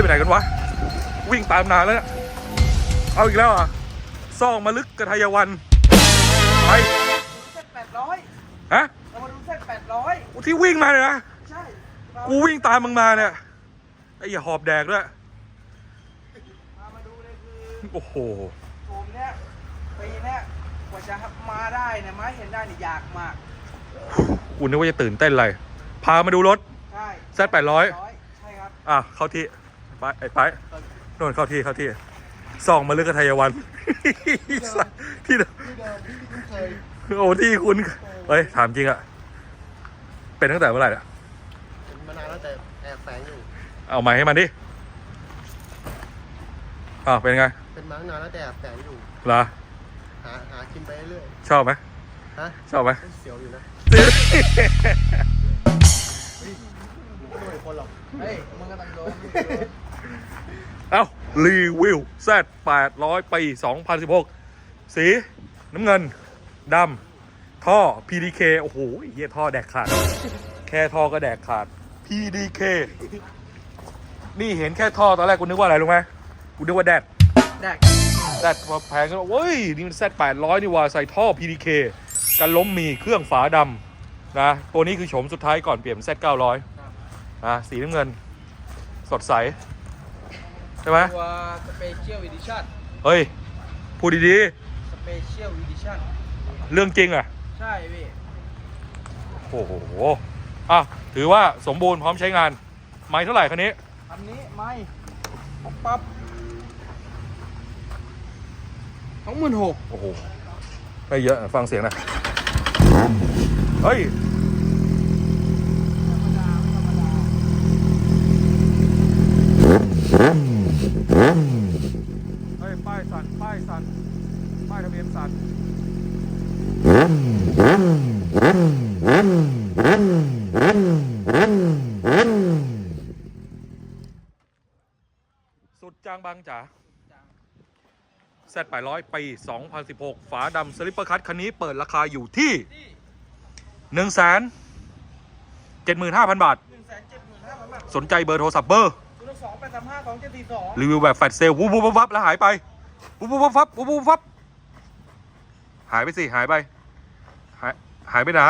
ไหนกันวะ วิ่งตามนานแล้วเนี่ยเอาอีกแล้วเหรอะซ่องมาลึกกระทายวันไปเส้นแปดร้อยฮะเรามาดูเส้นแปดร้อยที่วิ่งมาเนี่ยนะใช่เรากูวิ่งตามมึงมาเนี่ยไอ้อย่าหอบแดกด้วยพามาดูเลยคือโอ้โหผมเนี่ยปีเนี้ยกว่าจะมาได้เนี่ยมาให้เห็นได้เนี่ยยากมากกูนึกว่าจะตื่นเต้นอะไรพามาดูรถใช่แซดแปดร้อยใช่ครับอะเข้าที่ ไปไอ้ไปโน่นเข้าที่เข้าที่ส่องมาลึกกระทายวัน ที่เดิมที่เดิมที่คุ้นเคยโอ้ที่คุณเฮ้ยถามจริงอะเป็นตั้งแต่เมื่อไหร่อะเป็นมานานแล้วแต่แอบแฝงอยู่ เอาไม้ให้มันดิอ่าวเป็นไงเป็นมาตั้งนานแล้วแต่แอบแฝงอยู่ เหรอหาหากินไปเรื่อยชอบไหมๆฮะชอบไหม เสียวอยู่นะ ไม่โดนคนหรอก เฮ้ย มึงก็ต้องโดนเอ้ารีวิว Z 800 ปี 2016 สีน้ำเงินดำท่อ PDK โอ้โหเฮียท่อแดกขาด แค่ท่อก็แดกขาด PDK นี่เห็นแค่ท่อตอนแรกกูนึกว่าอะไรรู้ไหมกูนึกว่าแดดแดกแดดพอแพงก็เว้ย นี่มัน Z 800 นี่ว่าใส่ท่อ PDK กันล้มมีเครื่องฝาดำ นะตัวนี้คือโฉมสุดท้ายก่อนเปลี่ยน Z 900 นะสีน้ำเงิน สดใส ใช่ไหมตัวสเปเชียลอีดิชั่นเฮ้ย พูดดีสเปเชียลอีดิชั่นๆ เรื่องจริงอะ ใช่พี่โอ้โหอะถือว่าสมบูรณ์พร้อมใช้งาน ไม่เท่าไหร่คันนี้ อันนี้ไม่ปุ๊บปั๊บสองหมื่นหกโอ้โห ไม่เยอะอะฟังเสียงนะ เฮ้ยเฮ้ย ป้ายสั่น ป้ายสั่น ป้ายทะเบียนสั่นสุดจางบางจ๋า Z 800ปี 2016 ฝาดำสลิปเปอร์คัทคันนี้เปิดราคาอยู่ที่ 1 7 5 0 0 0บาท หนึ่งแสนเจ็ดหมื่นห้าพันบาทสนใจเบอร์โทรศัพท์เบอร์ ศูนย์สองแปดสามห้าสองเจ็ดสี่สองรีวิวแบบแฟลชเซลล์วุบวุบวับวับแล้วหายไปวุบวุบวับวับวุบวุบวับหายไปสิหายไป หายหายไปไหนห